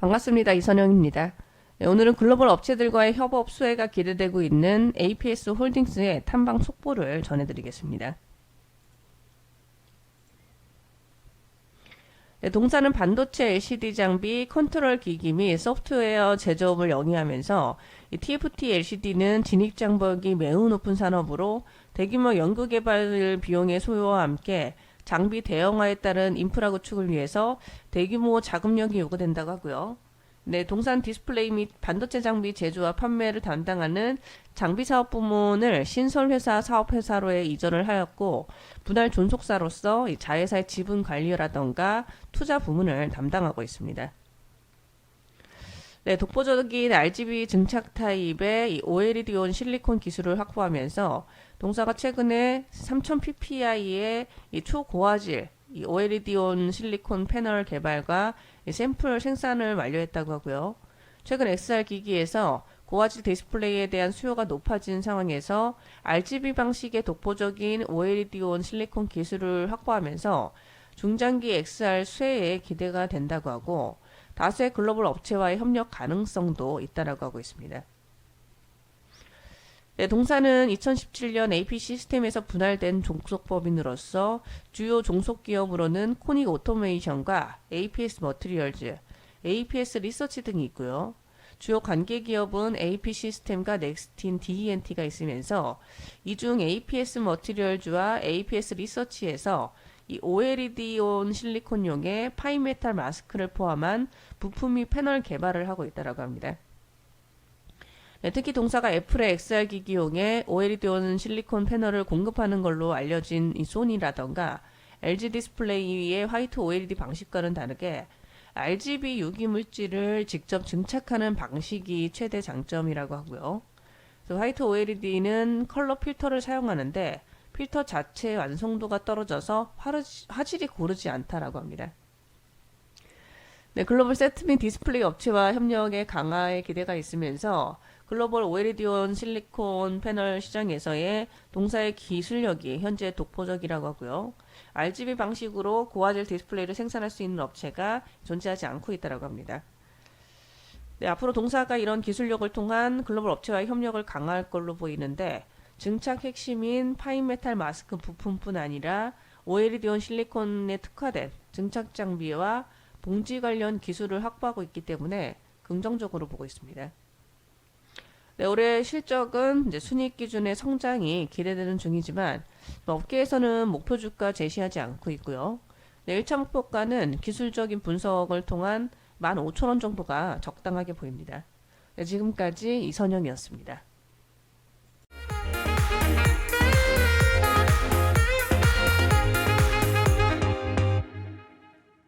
반갑습니다. 이선영입니다. 네, 오늘은 글로벌 업체들과의 협업 수혜가 기대되고 있는 APS 홀딩스의 탐방 속보를 전해드리겠습니다. 네, 동사는 반도체 LCD 장비, 컨트롤 기기 및 소프트웨어 제조업을 영위하면서 이 TFT LCD는 진입 장벽이 매우 높은 산업으로 대규모 연구 개발 비용의 소요와 함께 장비 대형화에 따른 인프라 구축을 위해서 대규모 자금력이 요구된다고 하고요. 네, 동산 디스플레이 및 반도체 장비 제조와 판매를 담당하는 장비 사업 부문을 신설 회사 사업 회사로에 이전을 하였고 분할 존속사로서 이 자회사의 지분 관리라던가 투자 부문을 담당하고 있습니다. 네, 독보적인 RGB 증착 타입의 이 OLED온 실리콘 기술을 확보하면서 동사가 최근에 3000ppI의 이 초고화질 이 OLED온 실리콘 패널 개발과 이 샘플 생산을 완료했다고 하고요. 최근 XR 기기에서 고화질 디스플레이에 대한 수요가 높아진 상황에서 RGB 방식의 독보적인 OLED온 실리콘 기술을 확보하면서 중장기 XR 수혜에 기대가 된다고 하고 다수의 글로벌 업체와의 협력 가능성도 있다라고 하고 있습니다. 네, 동사는 2017년 AP 시스템에서 분할된 종속법인으로서 주요 종속 기업으로는 코닉 오토메이션과 APS 머티리얼즈, APS 리서치 등이 있고요. 주요 관계 기업은 AP 시스템과 넥스틴 DENT가 있으면서 이 중 APS 머티리얼즈와 APS 리서치에서 이 OLED온 실리콘용의 파이메탈 마스크를 포함한 부품 및 패널 개발을 하고 있다고 합니다. 네, 특히 동사가 애플의 XR 기기용의 OLED온 실리콘 패널을 공급하는 걸로 알려진 이 소니라던가 LG 디스플레이의 화이트 OLED 방식과는 다르게 RGB 유기 물질을 직접 증착하는 방식이 최대 장점이라고 하고요. 화이트 OLED는 컬러 필터를 사용하는데 필터 자체의 완성도가 떨어져서 화질이 고르지 않다라고 합니다. 네, 글로벌 세트 및 디스플레이 업체와 협력의 강화에 기대가 있으면서 글로벌 OLED온 실리콘 패널 시장에서의 동사의 기술력이 현재 독보적이라고 하고요. RGB 방식으로 고화질 디스플레이를 생산할 수 있는 업체가 존재하지 않고 있다고 합니다. 네, 앞으로 동사가 이런 기술력을 통한 글로벌 업체와의 협력을 강화할 걸로 보이는데 증착 핵심인 파인메탈 마스크 부품뿐 아니라 OLED온 실리콘에 특화된 증착 장비와 봉지 관련 기술을 확보하고 있기 때문에 긍정적으로 보고 있습니다. 네, 올해 실적은 이제 순이익 기준의 성장이 기대되는 중이지만 업계에서는 목표 주가 제시하지 않고 있고요. 네, 1차 목표가는 기술적인 분석을 통한 15,000원 정도가 적당하게 보입니다. 네, 지금까지 이선영이었습니다.